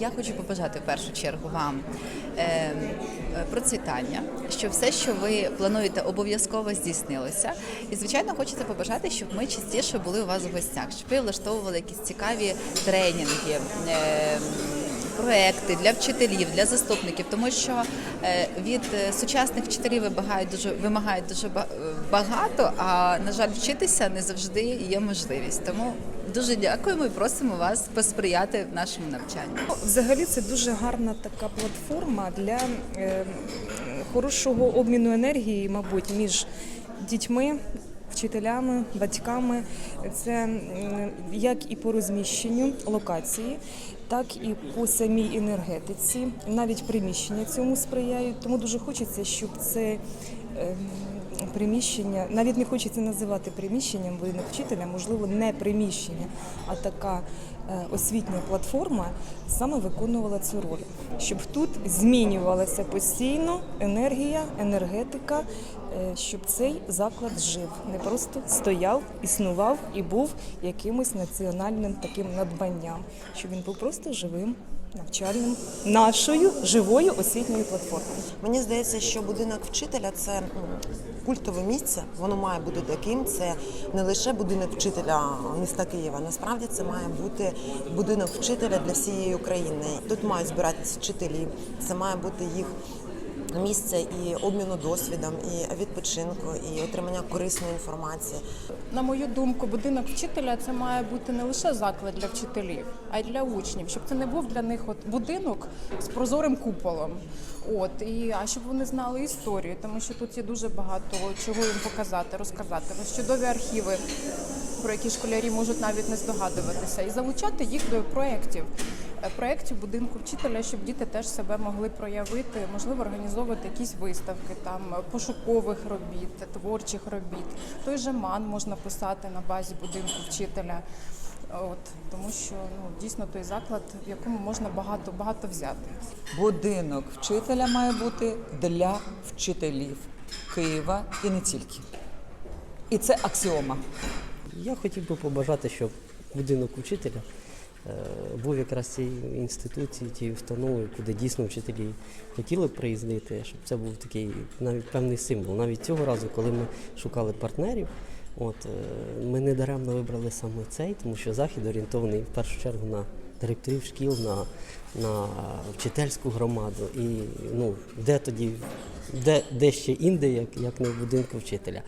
Я хочу побажати в першу чергу вам е, е, процвітання, щоб все, що ви плануєте, обов'язково здійснилося. І звичайно, хочеться побажати, щоб ми частіше були у вас в гостях, щоб ви влаштовували якісь цікаві тренінги. Е, Проекти для вчителів, для заступників, тому що е, від е, сучасних вчителів вимагають дуже вимагають дуже багато. А на жаль, вчитися не завжди є можливість. Тому дуже дякуємо і просимо вас посприяти в нашому навчанні. Взагалі це дуже гарна така платформа для е, хорошого обміну енергії, мабуть, між дітьми, вчителями, батьками. Це як і по розміщенню локації, так і по самій енергетиці. Навіть приміщення цьому сприяють. Тому дуже хочеться, щоб це. е, Приміщення навіть не хочеться називати приміщенням будинок вчителя, можливо, не приміщення, а така освітня платформа саме виконувала цю роль, щоб тут змінювалася постійно енергія, енергетика, е, щоб цей заклад жив, не просто стояв, існував і був якимось національним таким надбанням, щоб він був просто живим. Навчальним нашою живою освітньою платформою. Мені здається, що будинок вчителя це культове місце. Воно має бути таким. Це не лише будинок вчителя міста Києва. Насправді це має бути будинок вчителя для всієї України. Тут мають збиратися вчителі. Це має бути їх. Місце і обміну досвідом, і відпочинку, і отримання корисної інформації. На мою думку, будинок вчителя це має бути не лише заклад для вчителів, а й для учнів, щоб це не був для них от будинок з прозорим куполом. От і а щоб вони знали історію, тому що тут є дуже багато чого їм показати, розказати. Ось чудові архіви, про які школярі можуть навіть не здогадуватися, і залучати їх до проєктів. Е, Проєктів будинку вчителя, щоб діти теж себе могли проявити, можливо, організовувати якісь виставки там пошукових робіт, творчих робіт. Той же ман можна писати на базі будинку вчителя. От тому, що ну дійсно той заклад, в якому можна багато багато взяти. Будинок вчителя має бути для вчителів Києва і не тільки. І це аксіома. Я хотів би побажати, щоб будинок учителя е, був якраз цією інституцією, тією установою, куди дійсно вчителі хотіли приїздити, щоб це був такий навіть певний символ. Навіть цього разу, коли ми шукали партнерів, от е, ми не даремно вибрали саме цей, тому що захід орієнтований в першу чергу на директорів шкіл, на, на вчительську громаду. І ну, де тоді, де, де ще інде, як, як не в будинку вчителя.